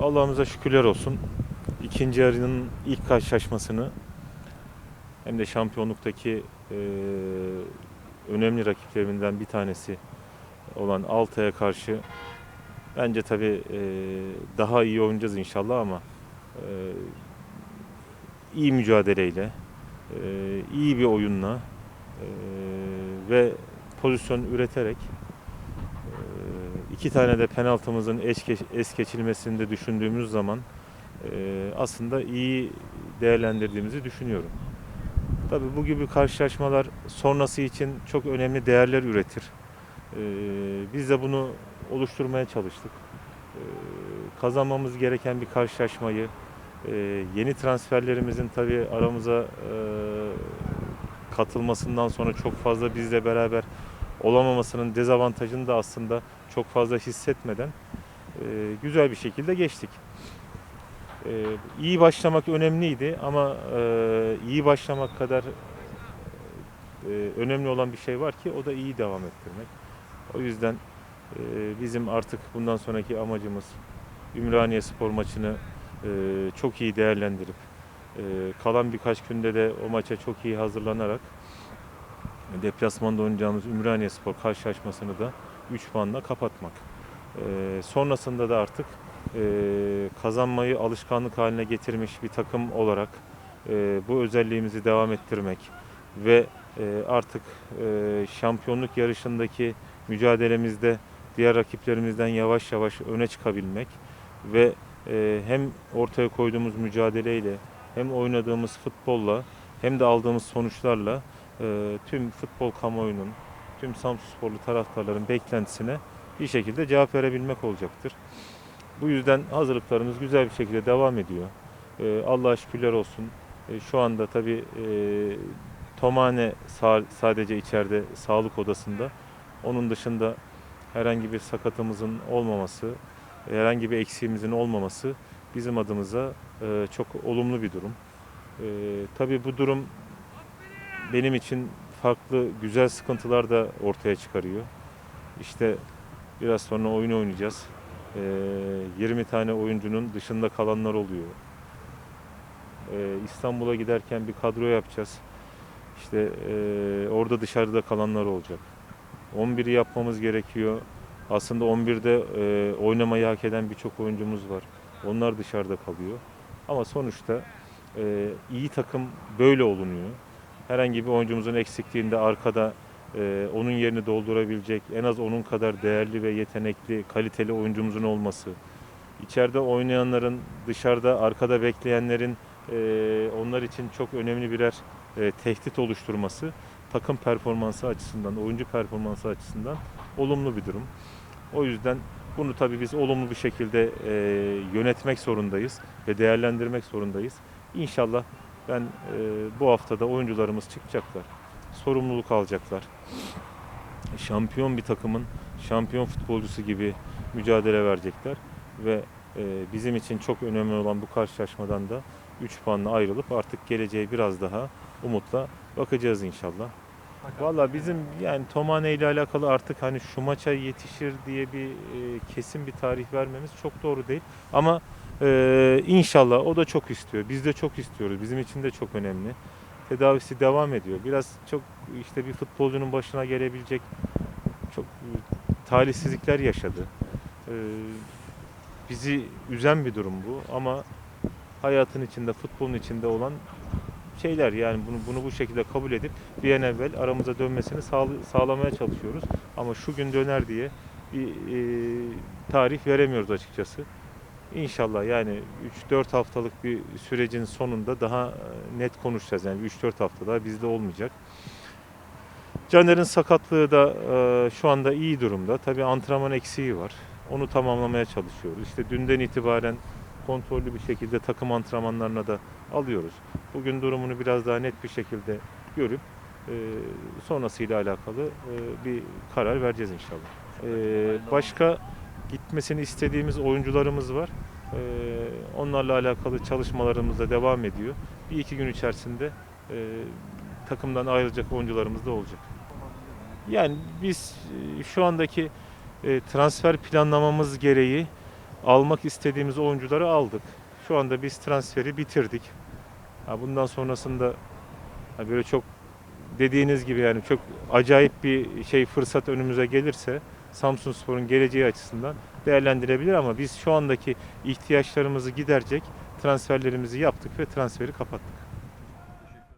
Allah'ımıza şükürler olsun. İkinci yarının ilk karşılaşmasını hem de şampiyonluktaki e, önemli rakiplerimizden bir tanesi olan Altay'a karşı bence tabii e, daha iyi oynayacağız inşallah ama e, iyi mücadeleyle, e, iyi bir oyunla e, ve pozisyon üreterek iki tane de penaltımızın es, geç- es geçilmesini de düşündüğümüz zaman e, aslında iyi değerlendirdiğimizi düşünüyorum. Tabii bu gibi karşılaşmalar sonrası için çok önemli değerler üretir. E, biz de bunu oluşturmaya çalıştık. E, kazanmamız gereken bir karşılaşmayı e, yeni transferlerimizin tabii aramıza e, katılmasından sonra çok fazla bizle beraber olamamasının dezavantajını da aslında çok fazla hissetmeden e, güzel bir şekilde geçtik. E, iyi başlamak önemliydi ama e, iyi başlamak kadar e, önemli olan bir şey var ki o da iyi devam ettirmek. O yüzden e, bizim artık bundan sonraki amacımız Ümraniye Spor maçını e, çok iyi değerlendirip e, kalan birkaç günde de o maça çok iyi hazırlanarak deplasmanda oynayacağımız Ümraniye Spor karşılaşmasını da 3 puanla kapatmak. E, sonrasında da artık e, kazanmayı alışkanlık haline getirmiş bir takım olarak e, bu özelliğimizi devam ettirmek ve e, artık e, şampiyonluk yarışındaki mücadelemizde diğer rakiplerimizden yavaş yavaş öne çıkabilmek ve e, hem ortaya koyduğumuz mücadeleyle hem oynadığımız futbolla hem de aldığımız sonuçlarla e, tüm futbol kamuoyunun, tüm Samsunsporlu taraftarların beklentisine bir şekilde cevap verebilmek olacaktır. Bu yüzden hazırlıklarımız güzel bir şekilde devam ediyor. E, Allah'a şükürler olsun. E, şu anda tabii e, Tomane sa- sadece içeride sağlık odasında. Onun dışında herhangi bir sakatımızın olmaması, herhangi bir eksiğimizin olmaması bizim adımıza e, çok olumlu bir durum. Tabii bu durum benim için farklı güzel sıkıntılar da ortaya çıkarıyor. İşte biraz sonra oyun oynayacağız. E, 20 tane oyuncunun dışında kalanlar oluyor. E, İstanbul'a giderken bir kadro yapacağız. İşte e, orada dışarıda kalanlar olacak. 11'i yapmamız gerekiyor. Aslında 11'de e, oynamayı hak eden birçok oyuncumuz var. Onlar dışarıda kalıyor. Ama sonuçta e, iyi takım böyle olunuyor. Herhangi bir oyuncumuzun eksikliğinde arkada e, onun yerini doldurabilecek en az onun kadar değerli ve yetenekli, kaliteli oyuncumuzun olması. İçeride oynayanların, dışarıda arkada bekleyenlerin e, onlar için çok önemli birer e, tehdit oluşturması takım performansı açısından, oyuncu performansı açısından olumlu bir durum. O yüzden bunu tabii biz olumlu bir şekilde e, yönetmek zorundayız ve değerlendirmek zorundayız. İnşallah ben e, bu haftada oyuncularımız çıkacaklar, sorumluluk alacaklar. Şampiyon bir takımın şampiyon futbolcusu gibi mücadele verecekler ve e, bizim için çok önemli olan bu karşılaşmadan da 3 puanla ayrılıp artık geleceğe biraz daha umutla bakacağız inşallah. Valla bizim yani Tomane ile alakalı artık hani şu maça yetişir diye bir e, kesin bir tarih vermemiz çok doğru değil. Ama e, inşallah o da çok istiyor. Biz de çok istiyoruz. Bizim için de çok önemli. Tedavisi devam ediyor. Biraz çok işte bir futbolcunun başına gelebilecek çok talihsizlikler yaşadı. E, bizi üzen bir durum bu ama hayatın içinde, futbolun içinde olan şeyler yani bunu bunu bu şekilde kabul edip bir an evvel aramıza dönmesini sağlı- sağlamaya çalışıyoruz. Ama şu gün döner diye bir e, tarih veremiyoruz açıkçası. İnşallah yani 3-4 haftalık bir sürecin sonunda daha e, net konuşacağız. Yani 3-4 hafta daha bizde olmayacak. Caner'in sakatlığı da e, şu anda iyi durumda. Tabii antrenman eksiği var. Onu tamamlamaya çalışıyoruz. İşte dünden itibaren kontrollü bir şekilde takım antrenmanlarına da alıyoruz. Bugün durumunu biraz daha net bir şekilde görüp e, sonrasıyla alakalı e, bir karar vereceğiz inşallah. Başka gitmesini istediğimiz oyuncularımız var. E, onlarla alakalı çalışmalarımız da devam ediyor. Bir iki gün içerisinde e, takımdan ayrılacak oyuncularımız da olacak. Yani biz e, şu andaki e, transfer planlamamız gereği almak istediğimiz oyuncuları aldık. Şu anda biz transferi bitirdik. Bundan sonrasında böyle çok dediğiniz gibi yani çok acayip bir şey fırsat önümüze gelirse Samsun Spor'un geleceği açısından değerlendirebilir ama biz şu andaki ihtiyaçlarımızı giderecek transferlerimizi yaptık ve transferi kapattık.